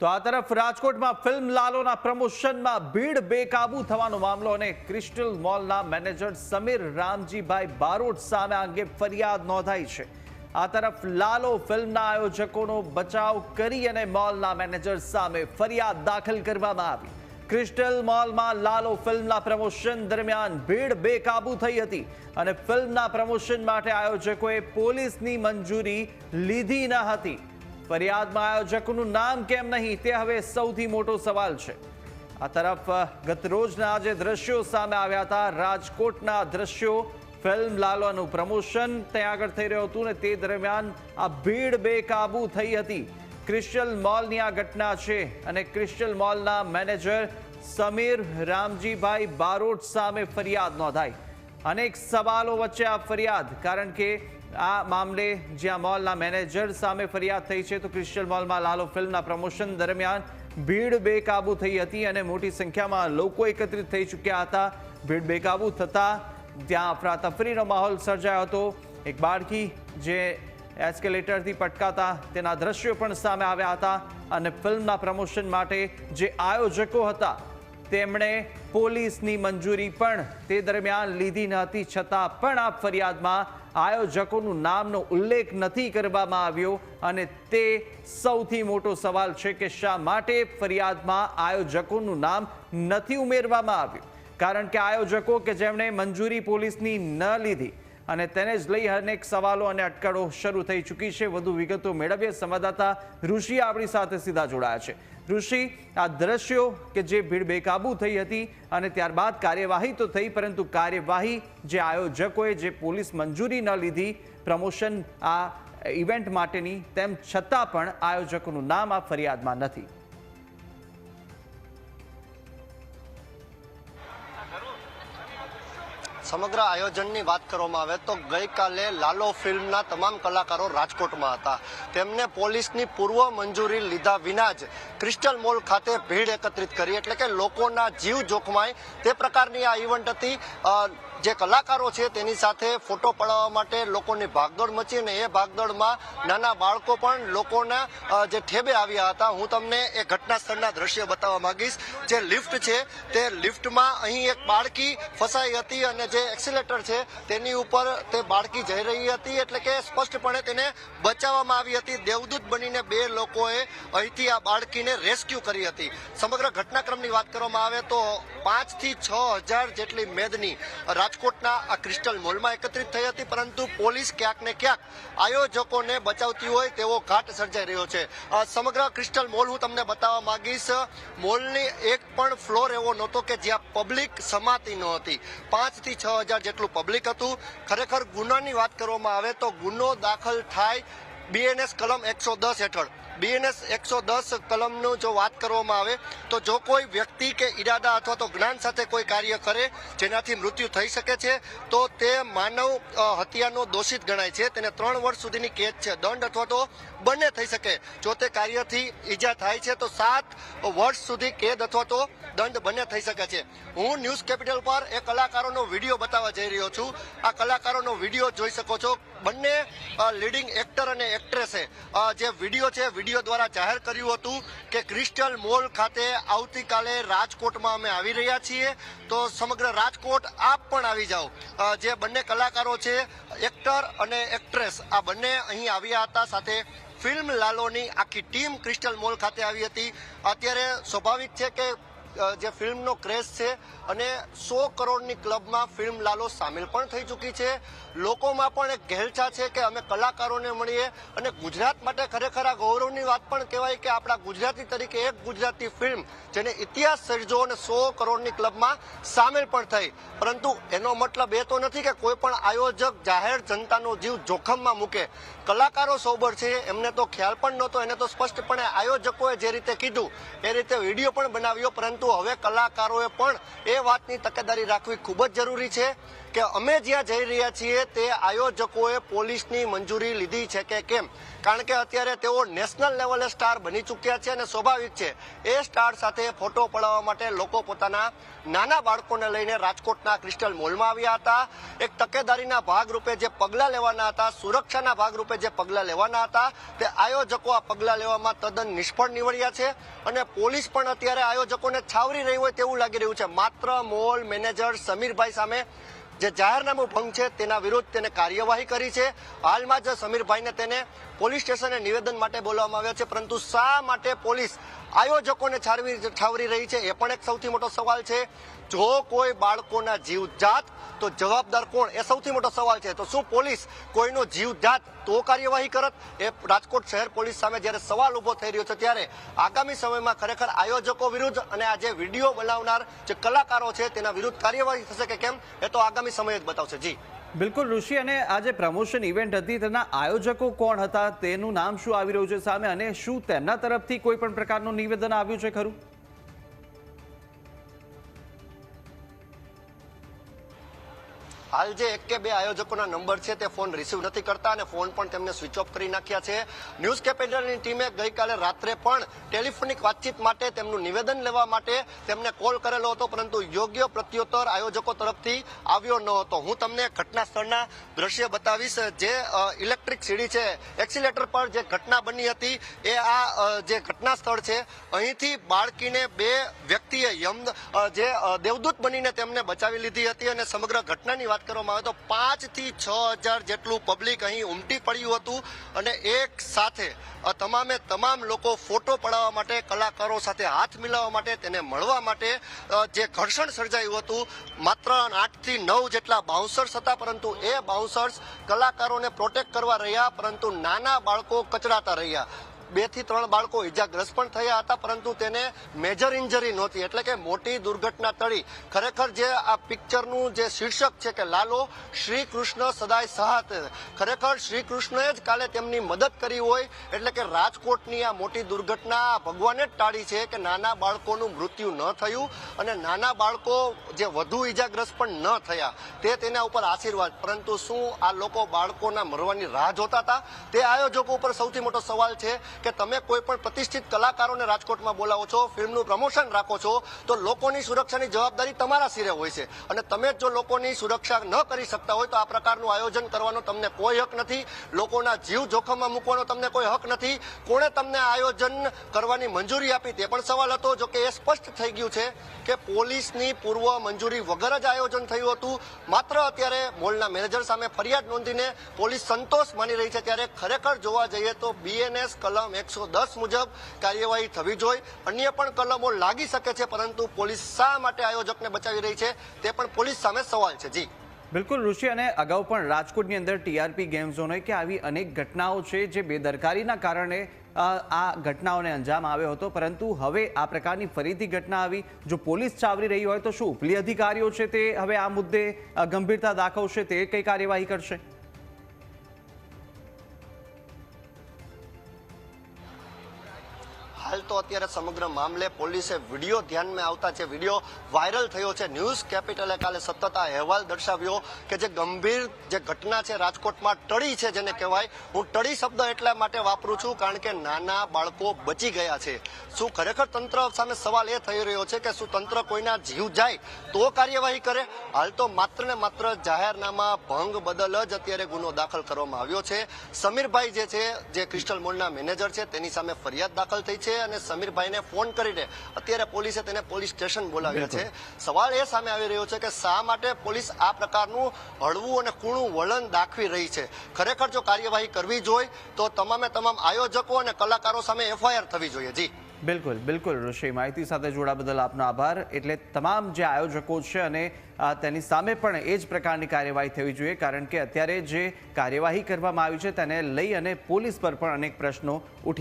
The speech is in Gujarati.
તો આ તરફ રાજકોટમાં ફિલ્મ લાલોના પ્રમોશનમાં ભીડ બેકાબુ થવાનો મામલો અને ક્રિસ્ટલ મોલના મેનેજર સમીર રામજીભાઈ બારોટ સામે અંગે ફરિયાદ નોંધાઈ છે. આ તરફ લાલો ફિલ્મના આયોજકોનો બચાવ કરી અને મોલના મેનેજર સામે ફરિયાદ દાખલ કરવામાં આવી. ક્રિસ્ટલ મોલમાં લાલો ફિલ્મના પ્રમોશન દરમિયાન ભીડ બેકાબુ થઈ હતી અને ફિલ્મના પ્રમોશન માટે આયોજકોએ પોલીસની મંજૂરી લીધી ન હતી. ફરિયાદમાં આયોજકોનું નામ કેમ નહીં તે હવે સૌથી મોટો સવાલ છે. આ તરફ ગત રોજના જે દ્રશ્યો સામે આવ્યા હતા. રાજકોટના દ્રશ્યો, ફિલ્મ લાલોનું પ્રમોશન ત્યાં આગળ થઈ રહ્યું હતું ને તે દરમિયાન આ ભીડ બેકાબુ થઈ હતી. ક્રિસ્ટલ મોલની આ ઘટના છે અને ક્રિસ્ટલ મોલના મેનેજર સમીર રામજીભાઈ બારોટ સામે ફરિયાદ નોંધાઈ. અનેક સવાલો વચ્ચે આ ફરિયાદ, કારણ કે આ મામલે જ્યાં મોલના મેનેજર સામે ફરિયાદ થઈ છે, તો ક્રિશ્ચિયન મોલમાં લાલો ફિલ્મના પ્રમોશન દરમિયાન ભીડ બેકાબુ થઈ હતી અને મોટી સંખ્યામાં લોકો એકત્રિત થઈ ચૂક્યા હતા. ભીડ બેકાબુ થતાં ત્યાં અફરાતફરીનો માહોલ સર્જાયો હતો. એક બાળકી જે એસ્કેલેટરથી પટકાતા તેના દ્રશ્યો પણ સામે આવ્યા હતા અને ફિલ્મના પ્રમોશન માટે જે આયોજકો હતા, તેમણે પોલીસની મંજૂરી પણ તે દરમિયાન લીધી ન હતી. છતાં પણ આ ફરિયાદમાં આયોજકોનું નામનો ઉલ્લેખ નથી કરવામાં આવ્યો અને તે સૌથી મોટો સવાલ છે કે શા માટે ફરિયાદમાં આયોજકોનું નામ નથી ઉમેરવામાં આવ્યું? કારણ કે આયોજકો કે જેમણે મંજૂરી પોલીસની ન લીધી અને તેને જ લઈ અનેક સવાલો અને અટકળો શરૂ થઈ ચૂકી છે. વધુ વિગતો મેળવીએ. સંવાદદાતા ઋષિ આપણી સાથે સીધા જોડાયા છે. ઋષિ, આ દ્રશ્યો કે જે ભીડ બેકાબૂ થઈ હતી અને ત્યારબાદ કાર્યવાહી તો થઈ, પરંતુ કાર્યવાહી જે આયોજકોએ, જે પોલીસ મંજૂરી ન લીધી, પ્રમોશન આ ઇવેન્ટ માટેની, તેમ છતાં પણ આયોજકોનું નામ આ ફરિયાદમાં નથી. સમગ્ર આયોજનની વાત કરવામાં આવે તો ગઈકાલે લાલો ફિલ્મના તમામ કલાકારો રાજકોટમાં હતા. તેમને પોલીસની પૂર્વ મંજૂરી લીધા વિના જ ક્રિસ્ટલ મોલ ખાતે ભીડ એકત્રિત કરી, એટલે કે લોકોના જીવ જોખમાય તે પ્રકારની આ ઇવેન્ટ હતી. જે કલાકારો છે તેની સાથે ફોટો પડાવવા માટે લોકોની ભાગદોડ મચી અને એ ભાગદોડમાં નાના બાળકો પણ લોકોના જે ઠેબે આવ્યા હતા. હું તમને એ ઘટના સ્થળના દ્રશ્ય બતાવવા માંગીશ. જે લિફ્ટ છે, તે લિફ્ટમાં અહીં એક બાળકી ફસાઈ હતી અને જે એક્સિલેટર છે, તેની ઉપર તે બાળકી જઈ રહી હતી એટલે કે સ્પષ્ટપણે તેને બચાવવામાં આવી હતી. દેવદૂત બનીને બે લોકોએ અહીંથી આ બાળકીને રેસ્ક્યુ કરી હતી. સમગ્ર ઘટનાક્રમની વાત કરવામાં આવે તો પાંચથી છ હજાર જેટલી મેદની રાજકોટના આ ક્રિસ્ટલ મોલમાં એકત્રિત થઈ હતી, પરંતુ પોલીસ ક્યાંક ને ક્યાંક આયોજકોને બચાવતી હોય તેવો ઘાટ સર્જાઈ રહ્યો છે. સમગ્ર ક્રિસ્ટલ મોલ હું તમને બતાવવા માંગીશ, મોલની એક પણ ફ્લોર એવો નહોતો કે જ્યાં પબ્લિક સમાતી ન હતી પાંચ છ હજાર જેટલું પબ્લિક હતું. ખરેખર ગુનાની વાત કરવામાં આવે તો ગુનો દાખલ થાય બીએનએસ કલમ એકસો દસ હેઠળ. બીએનએસ એકસો દસ કલમનું જો વાત કરવામાં આવે, તો જો કોઈ વ્યક્તિ કે ઈરાદા અથવા તો જ્ઞાન સાથે કોઈ કાર્ય કરે, જેનાથી મૃત્યુ થઈ શકે છે, તો તે માનવ હત્યાનો દોષિત ગણાય છે. તેને ત્રણ વર્ષ સુધીની કેદ છે. દંડ અથવા તો બંને થઈ શકે. જો તે કાર્યથી ઈજા થાય છે, તો સાત વર્ષ સુધી કેદ અથવા તો દંડ બંને થઈ શકે છે. હું ન્યૂઝ કેપિટલ પર એ કલાકારોનો વીડિયો બતાવવા જઈ રહ્યો છું. આ કલાકારોનો વીડિયો જોઈ શકો છો. બંને લીડિંગ એક્ટર અને એક્ટ્રેસે જે વીડિયો છે, વીડિયો દ્વારા જાહેર કર્યું હતું કે ક્રિસ્ટલ મોલ ખાતે આવતીકાલે રાજકોટમાં અમે આવી રહ્યા છીએ. તો સમગ્ર રાજકોટ આપ પણ આવી જાઓ. જે બંને કલાકારો છે, એક્ટર અને એક્ટ્રેસ, આ બંને અહીં આવ્યા હતા સાથે ફિલ્મ લાલોની આખી ટીમ ક્રિસ્ટલ મોલ ખાતે આવી હતી. અત્યારે સ્વાભાવિક છે કે જે ફિલ્મનો ક્રેઝ છે અને સો કરોડની ક્લબમાં ફિલ્મ લાલો સામેલ પણ થઈ ચૂકી છે. લોકોમાં પણ એક ઘેલછા છે કે અમે કલાકારોને મળીએ અને ગુજરાત માટે ખરેખર આ ગૌરવની વાત પણ કહેવાય કે આપણા ગુજરાતી તરીકે એક ગુજરાતી ફિલ્મ જેને ઇતિહાસ સર્જો અને સો કરોડની ક્લબમાં સામેલ પણ થઈ. પરંતુ એનો મતલબ એ તો નથી કે કોઈ પણ આયોજક જાહેર જનતાનો જીવ જોખમમાં મૂકે. કલાકારો સોબર છે, એમને તો ખ્યાલ પણ નહોતો, એને તો સ્પષ્ટપણે આયોજકોએ જે રીતે કીધું, એ રીતે વીડિયો પણ બનાવ્યો, પરંતુ હવે કલાકારોએ પણ એ વાતની તકેદારી રાખવી ખૂબ જ જરૂરી છે. કે અમે જ્યાં જઈ રહ્યા છીએ તે આયોજકોએ પોલીસની મંજૂરી લીધી છે કે કેમ? કારણ કે અત્યારે તેઓ નેશનલ લેવલે સ્ટાર બની ચૂક્યા છે અને સ્વાભાવિક છે, એ સ્ટાર સાથે ફોટો પડાવવા માટે લોકો પોતાના નાના બાળકોને લઈને રાજકોટના ક્રિસ્ટલ મોલમાં આવ્યા હતા. એક તકેદારીના ભાગરૂપે જે પગલાં લેવાના હતા, સુરક્ષાના ભાગરૂપે જે પગલાં લેવાના હતા, તે આયોજકો આ પગલાં લેવામાં તદ્દન નિષ્ફળ નીવડ્યા છે અને પોલીસ પણ અત્યારે આયોજકોને છાવરી રહી હોય તેવું લાગી રહ્યું છે. માત્ર મોલ મેનેજર સમીરભાઈ સામે જે જાહેરનામું ભંગ છે, તેના વિરુદ્ધ તેને કાર્યવાહી કરી છે. હાલમાં જ સમીરભાઈને તેને પોલીસ સ્ટેશને નિવેદન માટે બોલાવવામાં આવ્યા છે, પરંતુ શા માટે પોલીસ આયોજકોને છારવી છાવરી રહી છે, એ પણ એક સૌથી મોટો સવાલ છે. જો કોઈ બાળકોના જીવ જાત તો જવાબદાર કોણ? એ સૌથી મોટો સવાલ છે. તો શું પોલીસ કોઈનો જીવ જાત તો કાર્યવાહી કરત? એ રાજકોટ શહેર પોલીસ સામે જ્યારે સવાલ ઊભો થઈ રહ્યો છે, ત્યારે આગામી સમયમાં ખરેખર આયોજકો વિરુદ્ધ અને આ જે વીડિયો બનાવનાર જે કલાકારો છે, તેના વિરુદ્ધ કાર્યવાહી થશે કે કેમ? એ તો આગામી સમય જ બતાવશે. જી. બિલકુલ, ઋષિ, અને આ જે પ્રમોશન ઇવેન્ટ હતી, તેના આયોજકો કોણ હતા, તેનું નામ શું આવી રહ્યું છે સામે, અને શું તેમના તરફથી કોઈ પણ પ્રકારનું નિવેદન આવ્યું છે ખરું? હાલ જે એક કે બે આયોજકોના નંબર છે, તે ફોન રિસીવ નથી કરતા અને ફોન પણ તેમને સ્વિચ ઓફ કરી નાખ્યા છે. ન્યૂઝ કેપિટલની ટીમે ગઈકાલે રાત્રે પણ ટેલિફોનિક વાતચીત માટે તેમનું નિવેદન લેવા માટે તેમને કોલ કરેલો હતો, પરંતુ યોગ્ય પ્રત્યુત્તર આયોજકો તરફથી આવ્યો ન હતો. હું તમને ઘટના સ્થળના દ્રશ્ય બતાવીશ. જે ઇલેક્ટ્રિક સીડી છે, એક્સિલેટર પર જે ઘટના બની હતી, એ આ જે ઘટના સ્થળ છે, અહીંથી બાળકીને બે વ્યક્તિએ યમ જે દેવદૂત બનીને તેમને બચાવી લીધી હતી અને સમગ્ર ઘટનાની વાત કરવામાં આવે તો પાંચથી છ હજાર જેટલું પબ્લિક અહીં ઉમટી પડ્યું હતું અને એક સાથે તમામે તમામ લોકો ફોટો પડાવવા માટે, કલાકારો સાથે હાથ મિલાવવા માટે, તેને મળવા માટે જે ઘર્ષણ સર્જાયું હતું, માત્ર આઠથી નવ જેટલા બાઉન્સર્સ હતા, પરંતુ એ બાઉન્સર્સ કલાકારોને પ્રોટેક્ટ કરવા રહ્યા, પરંતુ નાના બાળકો કચડાતા રહ્યા. બેથી ત્રણ બાળકો ઇજાગ્રસ્ત પણ થયા હતા, પરંતુ તેને મેજર ઇન્જરી નહોતી. એટલે કે મોટી દુર્ઘટના ટળી. ખરેખર જે આ પિક્ચરનું જે શીર્ષક છે કે લાલો શ્રી કૃષ્ણ સદાય સહાત. ખરેખર શ્રી કૃષ્ણએ જ કાલે તેમની મદદ કરી હોય, એટલે કે રાજકોટની આ મોટી દુર્ઘટના ભગવાને જ ટાળી છે કે નાના બાળકોનું મૃત્યુ ન થયું અને નાના બાળકો જે વધુ ઇજાગ્રસ્ત પણ ન થયા, તે તેના ઉપર આશીર્વાદ. પરંતુ શું આ લોકો બાળકોના મરવાની રાહ જોતા હતા? તે આયોજકો ઉપર સૌથી મોટો સવાલ છે કે તમે કોઈ પણ પ્રતિષ્ઠિત કલાકારોને રાજકોટમાં બોલાવો છો, ફિલ્મનું પ્રમોશન રાખો છો, તો લોકોની સુરક્ષાની જવાબદારી તમારા સિરે હોય છે. અને તમે જો લોકોની સુરક્ષા ન કરી શકતા હોય તો આ પ્રકારનું આયોજન કરવાનો તમને કોઈ હક નથી. લોકોના જીવ જોખમમાં મૂકવાનો તમને કોઈ હક નથી. કોણે તમને આયોજન કરવાની મંજૂરી આપી તે પણ સવાલ હતો, જો કે એ સ્પષ્ટ થઈ ગયું છે કે પોલીસની પૂર્વ મંજૂરી વગર જ આયોજન થયું હતું. માત્ર અત્યારે મોલના મેનેજર સામે ફરિયાદ નોંધીને પોલીસ સંતોષ માની રહી છે. ત્યારે ખરેખર જોવા જઈએ તો બીએનએસ કલમ એકસો દસ મુજબ કાર્યવાહી થવી જોઈએ. અન્ય પણ કલમો લાગી શકે છે, પરંતુ પોલીસ શા માટે આયોજકને બચાવી રહી છે, તે પણ પોલીસ સામે સવાલ છે. જી. બિલકુલ, ઋષિ, અને અગાઉ પણ રાજકોટની અંદર ટીઆરપી ગેમ ઝોન કે આવી અનેક ઘટનાઓ છે જે બેદરકારીના કારણે આ ઘટનાઓને અંજામ આવ્યો હતો. પરંતુ હવે આ પ્રકારની ફરીથી ઘટના આવી. જો પોલીસ ચાવરી રહી હોય તો શું ઉપલી અધિકારીઓ છે તે હવે આ મુદ્દે ગંભીરતા દાખવશે તે કઈ કાર્યવાહી કરશે? અત્યારે સમગ્ર મામલે પોલીસે વીડિયો ધ્યાનમાં આવતા જે વીડિયો વાયરલ થયો છે, ન્યૂઝ કેપિટલે કાલે સતત આ અહેવાલ દર્શાવ્યો કે જે ગંભીર જે ઘટના છે, રાજકોટમાં ટળી છે જેને કહેવાય. હું ટળી શબ્દ એટલા માટે વાપરું છું કારણ કે નાના બાળકો બચી ગયા છે. શું ખરેખર તંત્ર સામે સવાલ એ થઈ રહ્યો છે કે શું તંત્ર કોઈના જીવ જાય તો કાર્યવાહી કરે? હાલ તો માત્ર ને માત્ર જાહેરનામા ભંગ બદલ જ અત્યારે ગુનો દાખલ કરવામાં આવ્યો છે. સમીરભાઈ જે છે, જે ક્રિસ્ટલ મોલના મેનેજર છે, તેની સામે ફરિયાદ દાખલ થઈ છે અને સમીરભાઈને ફોન કરીને અત્યારે પોલીસે તેને પોલીસ સ્ટેશન બોલાવ્યા છે. સવાલ એ સામે આવી રહ્યો છે કે શા માટે પોલીસ આ પ્રકારનું હળવું અને કૂણું વલણ દાખવી રહી છે? ખરેખર જો કાર્યવાહી કરવી જોઈએ તો તમામે તમામ આયોજકો અને કલાકારો સામે એફઆઈઆર થવી જોઈએ. જી. બિલકુલ બિલકુલ ઋષિ. માહિતી સાથે જોડા બદલ આપનો આભાર. એટલે તમામ જે આયોજકો છે અને તેની સામે પણ એ જ પ્રકારની કાર્યવાહી થવી જોઈએ કારણ કે અત્યારે જે કાર્યવાહી કરવામાં આવી છે તેને લઈ અને પોલીસ પર પણ અનેક પ્રશ્નો ઉઠી